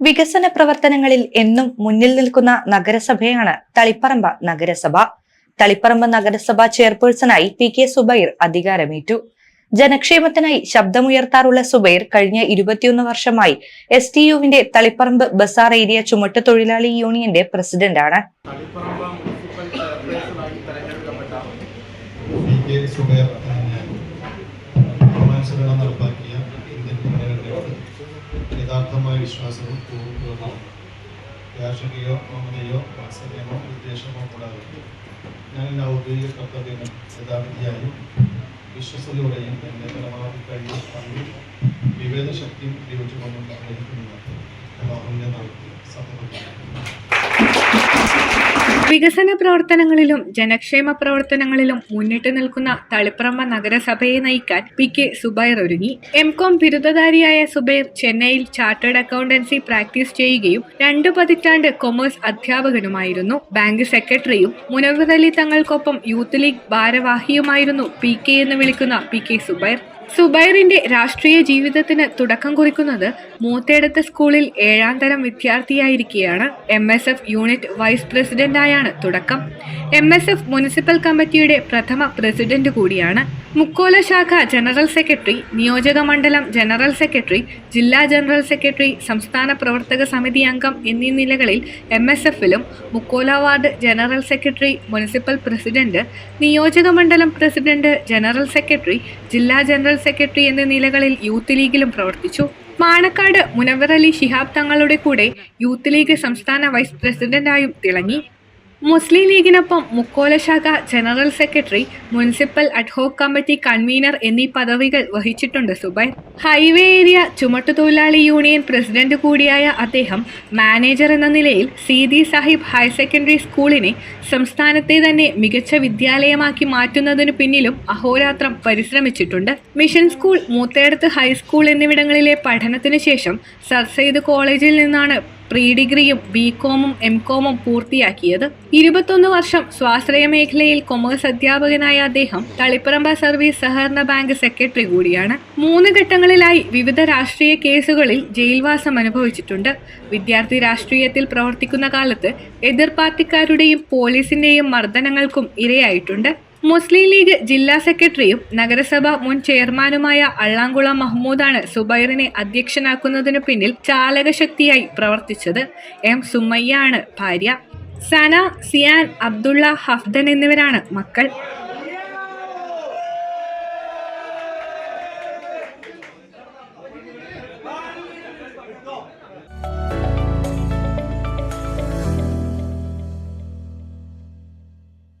വികസന പ്രവർത്തനങ്ങളിൽ എന്നും മുന്നിൽ നിൽക്കുന്ന നഗരസഭയാണ് തളിപ്പറമ്പ നഗരസഭ. തളിപ്പറമ്പ് നഗരസഭ ചെയർപേഴ്സണായി പി കെ സുബൈർ അധികാരമേറ്റു. ജനക്ഷേമത്തിനായി ശബ്ദമുയർത്താറുള്ള സുബൈർ കഴിഞ്ഞ ഇരുപത്തിയൊന്ന് വർഷമായി എസ് ടി യുവിന്റെ തളിപ്പറമ്പ് ബസാർ ഏരിയ ചുമട്ട് തൊഴിലാളി യൂണിയന്റെ പ്രസിഡന്റാണ് മുനിസിപ്പൽ ചെയർപേഴ്സണായി തെരഞ്ഞെടുക്കപ്പെട്ട പി കെ സുബൈർ പ്രമാണസഭരണം നടപ്പാക്കിയ ഇന്ത്യൻ ഭരണഘടനയോട് യഥാർത്ഥമായ വിശ്വാസവും പൂർണവും രാഷ്ട്രീയോ മമതയോ വാത്സല്യമോ വിദ്വേഷമോ കൂടാതെ ഞാൻ ഔദ്യോഗിക കർത്തവ്യങ്ങൾ യഥാവിധിയായും വിശ്വസതയോടെയും എന്റെ പരമാവധി കഴിവ് പങ്കി വിവേക ശക്തിയും ഉപയോഗിച്ചുകൊണ്ടും ആഗ്രഹിക്കുന്നു അള്ളാഹുവിന്റെ നാമത്തിൽ സത്യപ്പെടുത്തുന്നു വികസന പ്രവർത്തനങ്ങളിലും ജനക്ഷേമ പ്രവർത്തനങ്ങളിലും മുന്നിട്ട് നിൽക്കുന്ന തളിപ്പറമ്പ നഗരസഭയെ നയിക്കാൻ പി കെ സുബൈർ ഒരുങ്ങി. എം കോം ബിരുദധാരിയായ സുബൈർ ചെന്നൈയിൽ ചാർട്ടേഡ് അക്കൗണ്ടൻസി പ്രാക്ടീസ് ചെയ്യുകയും രണ്ടു പതിറ്റാണ്ട് കൊമേഴ്സ് അധ്യാപകനുമായിരുന്നു. ബാങ്ക് സെക്രട്ടറിയും മുനവർ അലി തങ്ങൾക്കൊപ്പം യൂത്ത് ലീഗ് ഭാരവാഹിയുമായിരുന്നു പി കെ എന്ന് വിളിക്കുന്ന പി കെ സുബൈർ. സുബൈറിന്റെ രാഷ്ട്രീയ ജീവിതത്തിന് തുടക്കം കുറിക്കുന്നത് മൂത്തേടത്ത് സ്കൂളിൽ ഏഴാം തരം വിദ്യാർത്ഥിയായിരിക്കെയാണ് M S F unit vice പ്രസിഡന്റായാണ് തുടക്കം. എം എസ് എഫ് മുനിസിപ്പൽ കമ്മിറ്റിയുടെ പ്രഥമ പ്രസിഡന്റ് കൂടിയാണ് മുക്കോല ശാഖ ജനറൽ സെക്രട്ടറി നിയോജക മണ്ഡലം ജനറൽ സെക്രട്ടറി ജില്ലാ ജനറൽ സെക്രട്ടറി സംസ്ഥാന പ്രവർത്തക സമിതി അംഗം എന്നീ നിലകളിൽ M S എഫിലും Mukkola ward general secretary municipal president നിയോജക മണ്ഡലം പ്രസിഡന്റ് ജനറൽ സെക്രട്ടറി ജില്ലാ ജനറൽ സെക്രട്ടറി എന്നീ നിലകളിൽ യൂത്ത് ലീഗിലും പ്രവർത്തിച്ചു. മാണക്കാട് മുനവർ അലി ശിഹാബ് തങ്ങളുടെ കൂടെ യൂത്ത് ലീഗ് സംസ്ഥാന വൈസ് പ്രസിഡന്റായും തിളങ്ങി. മുസ്ലിം ലീഗിനൊപ്പം മുക്കോല ശാഖ general secretary municipal ad hoc committee convener എന്നീ പദവികൾ വഹിച്ചിട്ടുണ്ട് സുബൈർ. ഹൈവേ ഏരിയ ചുമട്ടുതൊഴിലാളി യൂണിയൻ പ്രസിഡന്റ് കൂടിയായ അദ്ദേഹം മാനേജർ എന്ന നിലയിൽ സീതി സാഹിബ് ഹയർ സെക്കൻഡറി സ്കൂളിനെ സംസ്ഥാനത്തെ തന്നെ മികച്ച വിദ്യാലയമാക്കി മാറ്റുന്നതിനു പിന്നിലും അഹോരാത്രം പരിശ്രമിച്ചിട്ടുണ്ട്. Mission school Moothedath high school എന്നിവിടങ്ങളിലെ പഠനത്തിനു ശേഷം സർ സെയ്ദ് കോളേജിൽ നിന്നാണ് പ്രീ ഡിഗ്രിയും ബി കോമും എം കോമും പൂർത്തിയാക്കിയത് ഇരുപത്തൊന്ന് വർഷം സ്വാശ്രയ മേഖലയിൽ കൊമേഴ്സ് അധ്യാപകനായ അദ്ദേഹം തളിപ്പറമ്പ സർവീസ് സഹകരണ ബാങ്ക് സെക്രട്ടറി കൂടിയാണ്. മൂന്ന് ഘട്ടങ്ങളിലായി വിവിധ രാഷ്ട്രീയ കേസുകളിൽ ജയിൽവാസം അനുഭവിച്ചിട്ടുണ്ട്. വിദ്യാർത്ഥി രാഷ്ട്രീയത്തിൽ പ്രവർത്തിക്കുന്ന കാലത്ത് എതിർ പാർട്ടിക്കാരുടെയും പോലീസിന്റെയും മർദ്ദനങ്ങൾക്കും ഇരയായിട്ടുണ്ട്. മുസ്ലിം ലീഗ് ജില്ലാ സെക്രട്ടറിയും നഗരസഭ മുൻ ചെയർമാനുമായ അള്ളാങ്കുളം മഹ്മൂദാണ് സുബൈറിനെ അധ്യക്ഷനാക്കുന്നതിനു പിന്നിൽ ചാലകശക്തിയായി പ്രവർത്തിച്ചത് എം സുമയ്യാണ് ഭാര്യ. സന സിയാൻ അബ്ദുള്ള ഹഫ്ദൻ എന്നിവരാണ് മക്കൾ.